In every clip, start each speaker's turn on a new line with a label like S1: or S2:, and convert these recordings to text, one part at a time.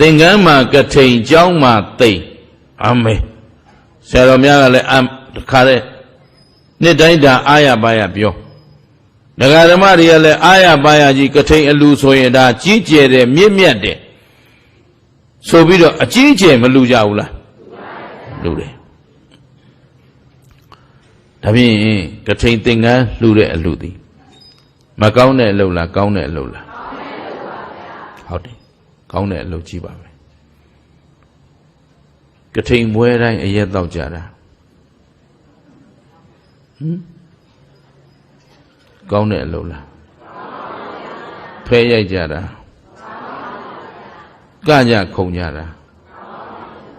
S1: သင်္ကန်းမှာကထိန်ကျောင်းမှာသိမ်အမေဆရာတော်များကလည်းအမ်တခါတဲ့နှစ်တိုင်းဒါအာရပါရပြောဒကာဓမ္မတွေကလည်းအာရပါရကြီးကထိန်အလူဆိုရင်ဒါကြီးကျယ်တယ်မြင့်မြတ်တယ်ဆိုပြီးတော့အကြီးအကျယ်မလူကြဘူးလားလူတယ်ဒါဖြင့်ကထိန်သင်္ကန်းလှူတဲ့အလူသည်မကောင်းတဲ့အလုပ်လားကောင်းတဲ့အလုပ်လားကောင်းတဲ့အလုပ်ပါဗျာဟုတ်တယ် ကောင်းတဲ့အလုပ်ကြီးပါပဲကထိန်မွဲတိုင်းအရက်တော့ကြတာဟမ်ကောင်းတဲ့အလုပ်လားဖဲရိုက်ကြတာကကြခုံကြတာ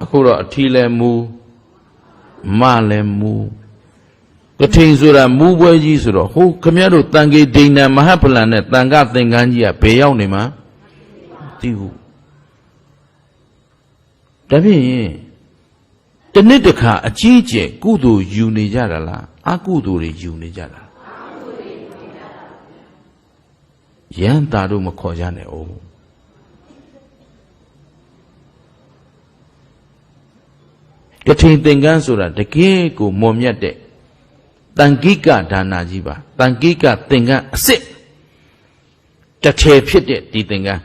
S1: အခုတော့အထီးလဲမူမလဲမူကထိန်ဆိုတာမူပွဲကြီးဆိုတော့ဟိုခမရတို့တန်ကေဒိဏမဟပလန်နဲ့တန်ခသင်္ကန်းကြီးကဘယ်ရောက်နေမှာသိဘူး ဒါဖြင့်တနစ်တစ်ခါအကြီးကျယ်ကုသိုလ်ယူနေကြတာလားအကုသိုလ်တွေယူနေကြတာရန်တာတို့မခေါ်ကြနဲ့အောင်ကထိန်သင်္ကန်းဆိုတာတကယ်ကိုမွန်မြတ်တဲ့တန်ကိကဒါနာကြီးပါတန်ကိကသင်္ကန်းအစ်စ်တစ်ထည်ဖြစ်တဲ့ဒီသင်္ကန်း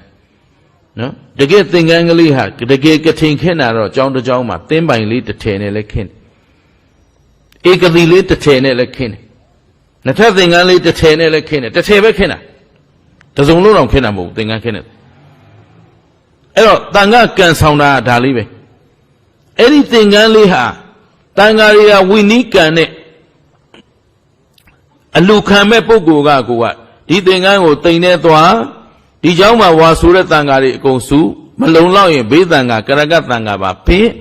S1: နော်တကယ်သင်္ကန်းကလေးဟာတကယ်ကထိန်ခင်းတာတော့ကြောင်းတစ်ကြောင်းမှာသင်းပိုင်လေးတစ်ထည်နဲ့လည်းခင်းတယ်ဧကတိလေးတစ်ထည်နဲ့လည်းခင်းတယ်နှစ်ထပ်သင်္ကန်းလေးတစ်ထည်နဲ့လည်းခင်းတယ်တစ်ထည်ပဲခင်းတာတစ်စုံလုံးတော့ခင်းတာမဟုတ်ဘူးသင်္ကန်းခင်းတယ်အဲ့တော့တန်ခါကန်ဆောင်တာဒါလေးပဲအဲ့ဒီသင်္ကန်းလေးဟာတန်ဃာတွေကဝိနည်းကံနဲ့အလူခံမဲ့ပုဂ္ဂိုလ်ကကိုကဒီသင်္ကန်းကိုတိမ်နေသွား ဒီเจ้าမှာဝါဆိုတဲ့တန်ဃာတွေအကုန်စုမလုံလောက်ရင်ဘေးတန်ဃာကရကတန်ဃာပါဖင်း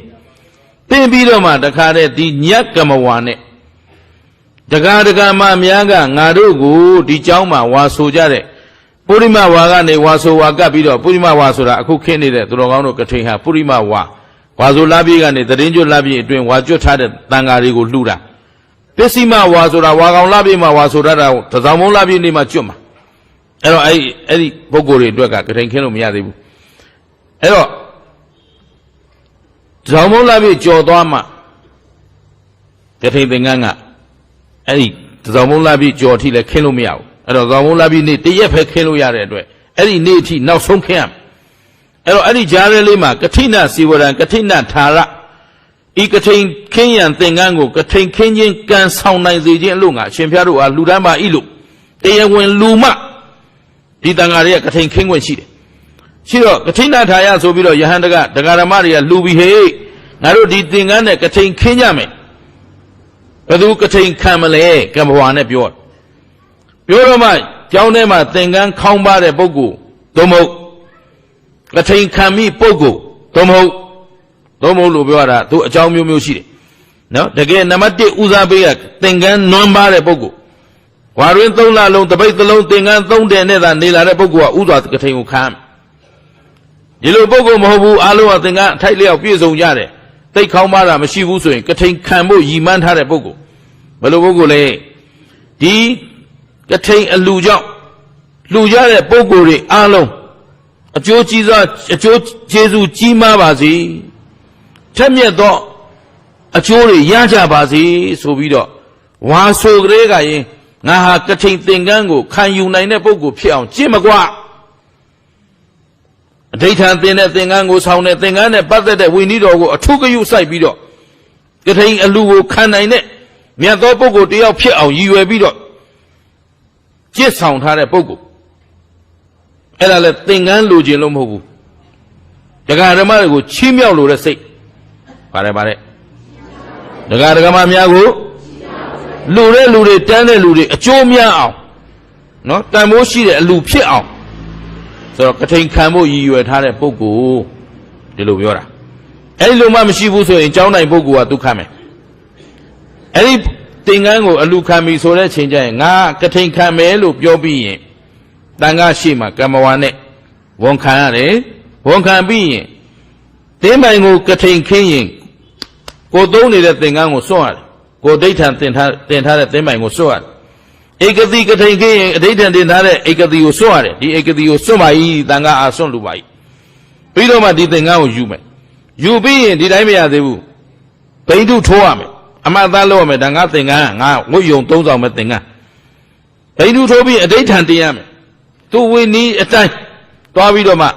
S1: ပင်းပြီးတော့မှတခါတဲ့ဒီညက်ကမဝါနဲ့တကားတကာမများကငါတို့ကိုဒီเจ้าမှာဝါဆိုကြတဲ့ပုရိမဝါကနေဝါဆိုဝါကပ်ပြီးတော့ပုရိမဝါဆိုတာအခုခင်းနေတဲ့သူတော်ကောင်းတို့ကထိန်ဟာပုရိမဝါဝါဆိုလပြည့်ကနေတရင်ကျွတ်လပြည့်အတွင်းဝါကျွတ်ထားတဲ့တန်ဃာတွေကိုလှူတာပစ္စည်းမဝါဆိုတာဝါကောင်လပြည့်မှာဝါဆိုတတ်တာတစောင်းမုံလပြည့်နေမှာကျွတ်မှာ အဲ့တော့အဲ့ဒီအဲ့ဒီပုဂ္ဂိုလ်တွေအတွက်ကကထိန်ခင်းလို့မရသေးဘူးအဲ့တော့တစောင်းမုံလပြည့်ကြော်သွားမှကထိန်သင်္ကန်းကအဲ့ဒီတစောင်းမုံလပြည့်ကြော်ထိလည်းခင်းလို့မရဘူးအဲ့တော့တစောင်းမုံလပြည့်နေ့တရက်ဖဲခင်းလို့ရတဲ့အတွက်အဲ့ဒီနေ့အထိနောက်ဆုံးခင်းရမယ်အဲ့တော့အဲ့ဒီကြားရဲလေးမှာကထိဏစီဝရံကထိဏထာရဤကထိန်ခင်းရန်သင်္ကန်းကိုကထိန်ခင်းခြင်းကံဆောင်နိုင်စေခြင်းအလို့ငါအရှင်ဖျားတို့အားလူတန်းပါဤလို့တရားဝင်လူမ ဒီတန်ဃာတွေကကထိန်ခင်းခွင့်ရှိတယ်ရှိတော့ကထိဏထာရဆိုပြီးတော့ယဟန်တကဒကာရမတွေကလူပြီးဟေးငါတို့ဒီသင်္ကန်းနဲ့ကထိန်ခင်းကြမယ်ဘယ်သူကထိန်ခံမလဲကံဘဝနဲ့ပြောတယ်ပြောတော့မှကျောင်းထဲမှာသင်္ကန်းခေါင်းပါတဲ့ပုဂ္ဂိုလ်သို့မဟုတ်ကထိန်ခံမိပုဂ္ဂိုလ်သို့မဟုတ်သို့မဟုတ်လို့ပြောရတာသူအကြောင်းမျိုးမျိုးရှိတယ်နော်တကယ်နံပါတ်1ဦးစားပေးကသင်္ကန်းနွမ်းပါတဲ့ပုဂ္ဂိုလ် ဝါရင်း၃လလုံးတပိတ်သလုံးသင်္ကန်း၃တယ်နဲ့သာနေလာတဲ့ပုဂ္ဂိုလ်ကဥစွာကထိန်ကိုခံဒီလိုပုဂ္ဂိုလ်မဟုတ်ဘူးအားလုံးကသင်္ကန်းအထိုက်လျောက်ပြည့်စုံကြတယ်သိခေါင်းပါတာမရှိဘူးဆိုရင်ကထိန်ခံဖို့ရည်မှန်းထားတဲ့ပုဂ္ဂိုလ်ဘယ်လိုပုဂ္ဂိုလ်လဲဒီကထိန်အလူကြောင့်လှူကြတဲ့ပုဂ္ဂိုလ်တွေအားလုံးအကျိုးကြီးစွာအကျိုးကျေးဇူးကြီးမားပါစေထက်မြက်သောအကျိုးတွေရကြပါစေဆိုပြီးတော့ဝါဆိုကလေးကရင် ငါဟာကထိန်သင်္ကန်းကိုခံယူနိုင်တဲ့ပုဂ္ဂိုလ်ဖြစ်အောင်ကြင့်မကွာအဋိဌံသင်တဲ့သင်္ကန်းကိုဆောင်းတဲ့သင်္ကန်းနဲ့ပတ်သက်တဲ့ဝိနည်းတော်ကိုအထုကယုစိုက်ပြီးတော့ကထိန်အလူကိုခံနိုင်တဲ့မြတ်သောပုဂ္ဂိုလ်တယောက်ဖြစ်အောင်ရည်ရွယ်ပြီးတော့ကြစ်ဆောင်ထားတဲ့ပုဂ္ဂိုလ်အဲ့ဒါလဲသင်္ကန်းလိုခြင်းလို့မဟုတ်ဘူးဒကာဓမ္မတွေကိုချီးမြှောက်လို့တဲ့စိတ်ပါတယ်ပါတယ်ဒကာဒကမများကို လူတဲ့လူတွေတန်းတဲ့လူတွေအကျိုးများအောင်နော်တန်ဖိုးရှိတဲ့အလူဖြစ်အောင်ဆိုတော့ကထိန်ခံဖို့ရည်ရွယ်ထားတဲ့ပုဂ္ဂိုလ်ဒီလိုပြောတာအဲ့ဒီလိုမှမရှိဘူးဆိုရင်ကျောင်းတိုင်းပုဂ္ဂိုလ်ကဒုက္ခမယ်အဲ့ဒီသင်္ကန်းကိုအလူခံပြီဆိုတဲ့ချိန်ကျရင်ငါကထိန်ခံမယ်လို့ပြောပြီးရင်တန်ခါရှိမှကမ္မဝါနဲ့ဝန်ခံရတယ်ဝန်ခံပြီးရင်တင်းပိုင်ကိုကထိန်ခင်းရင်ကိုသုံးနေတဲ့သင်္ကန်းကိုစွန့်ရတယ် ကိုဒိဋ္ဌံတင်ထားတင်ထားတဲ့တင်းပိုင်ကိုစွန့်ရတယ်ဧကတိကထိန်ခင်းရင်အဋိဋ္ဌံတင်ထားတဲ့ဧကတိကိုစွန့်ရတယ်ဒီဧကတိကိုစွန့်ပါ၏တန်ခါအားစွန့်လူပါ၏ပြီးတော့မှဒီသင်္ကန်းကိုယူမယ်ယူပြီးရင်ဒီတိုင်းမရသေးဘူးဘိန်းထုထိုးရမယ်အမှတ်သားလုပ်ရမယ်ဒါငါသင်္ကန်းငါဝတ်ယုံသုံးဆောင်မဲ့သင်္ကန်းဘိန်းထုထိုးပြီးအဋိဋ္ဌံတင်ရမယ်သူဝိနည်းအတိုင်းသွားပြီးတော့မှ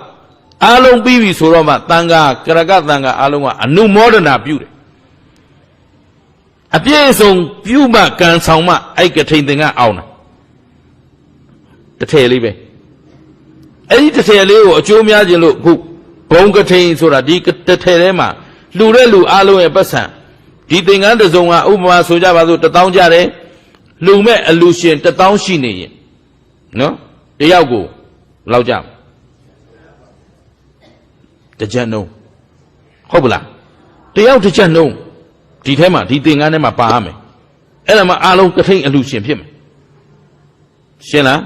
S1: အားလုံးပြီးပြီဆိုတော့မှတန်ခါကရကတန်ခါအားလုံးကအနုမောဒနာပြုတယ် အပြည့်အစုံပြုမှကံဆောင်မှအဲ့ကထိန်သင်္ကန်းအောင်တာတစ်ထည်လေးပဲအဲ့ဒီတစ်ထည်လေးကိုအကျိုးများခြင်းလို့အခုဘုံကထိန်ဆိုတာဒီတစ်ထည်ထဲမှာလှူတဲ့လူအလုံးရဲ့ပတ်စံဒီသင်္ကန်းတစ်စုံကဥပမာဆိုကြပါစို့တစ်တောင်းကြတယ်လှူမဲ့အလူရှင်တစ်တောင်းရှိနေရင်နော်တယောက်ကိုလောက်ကြတစ်ချက်နှုံးဟုတ်ပလားတယောက်တစ်ချက်နှုံး ဒီထဲမှာဒီသင်္ကန်းထဲမှာပါရမယ်အဲ့ဒါမှအလုံးကထိန်အလူရှင်ဖြစ်မယ်ရှင်းလား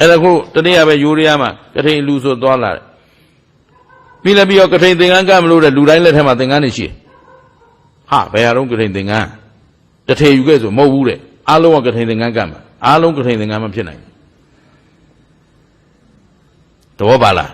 S1: အဲ့ဒါကိုတတိယပဲယူရီးယားမှာကထိန်လူဆိုသွားလာတယ်ပြီးလည်းပြီးတော့ကထိန်သင်္ကန်းကမလို့တဲ့လူတိုင်းလက်ထက်မှာသင်္ကန်းနေရှိတယ်ဟာဘယ်ဟာတော့ကထိန်သင်္ကန်းတထေယူခဲ့ဆိုမဟုတ်ဘူးတဲ့အားလုံးကကထိန်သင်္ကန်းကမှာအားလုံးကထိန်သင်္ကန်းမဖြစ်နိုင်ဘူးသဘောပါလား